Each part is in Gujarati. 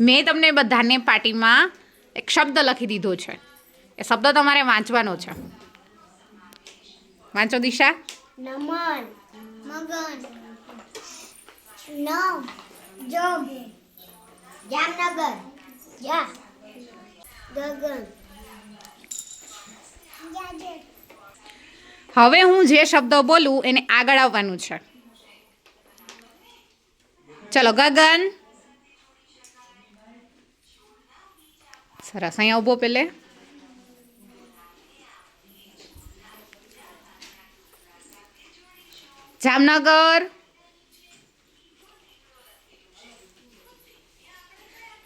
મેં તમને બધાને પાર્ટીમાં એક શબ્દ લખી દીધો છે. એ શબ્દ તમારે વાંચવાનો છે. વાંચો દિશા. નમન મગન નમ જોગ જામનગર જા ગગન. હવે હું જે શબ્દ બોલું એને આગળ આવવાનું છે. ચલો ગગન સરસ અહીંયા ઊભો પેલે. જામનગર.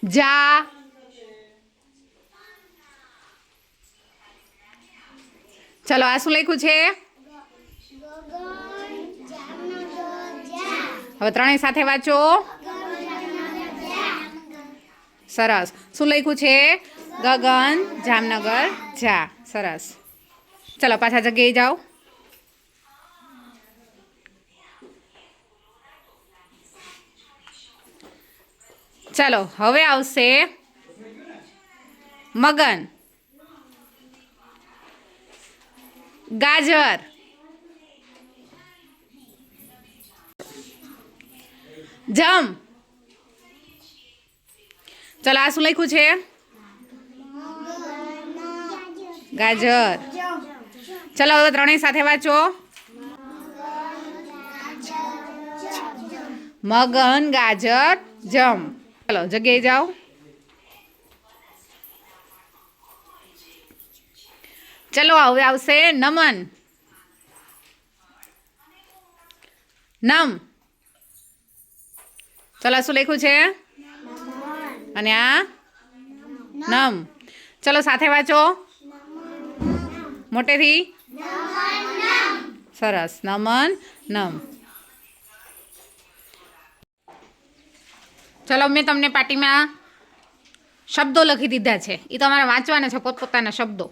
જા. ચલો આ શું લખ્યું છે? હવે ત્રણેય સાથે વાંચો. સરસ. શું લખ્યું છે? ગગન જામનગર જા. સરસ. ચલો, પાછા જગ્યાએ જાઓ. ચલો, હવે આવશે મગન. ગાજર. જમ. ચલો, આ શું લખ્યું છે? ગાજર. ચલો, હવે ત્રણેય સાથે વાંચો. મગન, ગાજર, જમ. ચલો, જગ્યાએ જાઓ. ચલો, હવે આવશે નમન. નમ. ચલો શું લખ્યું છે? અને આ? નમ. ચલો સાથે વાંચો. મોટેથી? સરસ. નમન, નમ. ચલો મેં તમને પાર્ટીમાં શબ્દો લખી દીધા છે. એ તમારે વાંચવાના છે પોતપોતાના શબ્દો.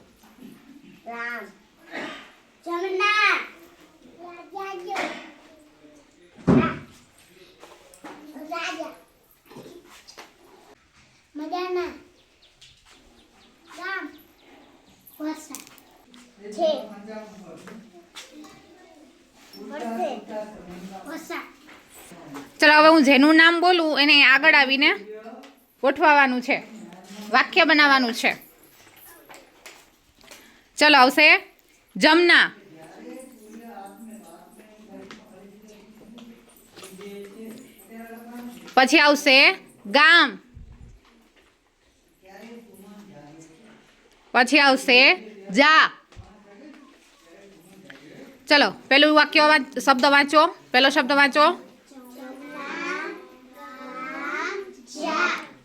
રામ રાજા રાજા મજાના રામ વરસાદ છે. ચલો હવે હું જેનું નામ બોલું એને આગળ આવીને ગોઠવાનું છે. વાક્ય બનાવવાનું છે. ચલો આવશે. જમના. પછી આવશે ગામ. પછી આવશે જા. ચલો, પેલું વાક્ય શબ્દ વાંચો. પેલો શબ્દ વાંચો.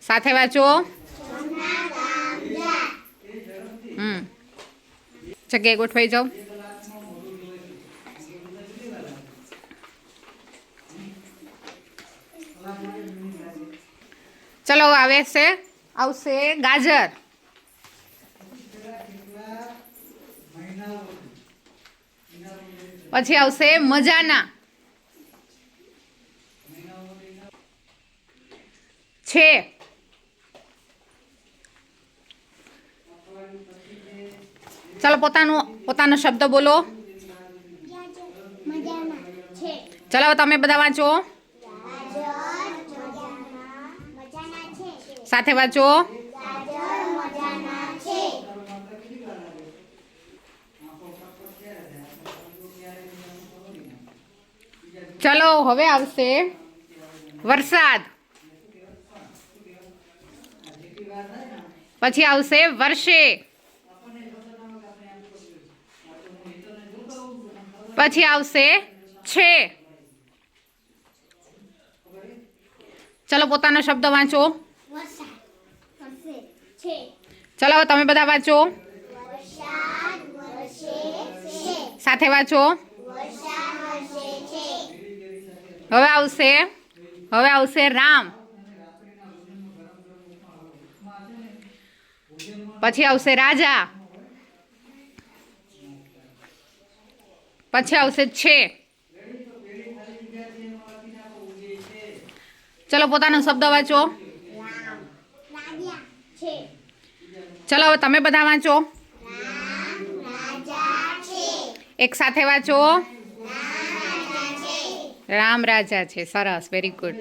સાથે વાંચો. હમ. જગ્યાએ ગોઠવાઈ જાઓ. ચલો આવે છે, આવશે ગાજર. પછી આવશે મજાના. છે. ચાલો પોતાનું પોતાનો શબ્દ બોલો. ચલો તમે બધા વાંચો. સાથે વાંચો ગાજર મજાના છે ચલો હવે આવશે વરસાદ. પછી આવશે વર્ષે. પછી આવશે છે. ચલો પોતાનો શબ્દ વાંચો. ચલો તમે બધા વાંચો. સાથે વાંચો વરસાદ વરસે છે હવે આવશે. હવે આવશે રામ. પછી આવશે રાજા. પછી આવશે છે. ચલો પોતાનો શબ્દ વાંચો. ચલો હવે તમે બધા વાંચો. એક સાથે વાંચો. રામ રાજા છે સરસ વેરી ગુડ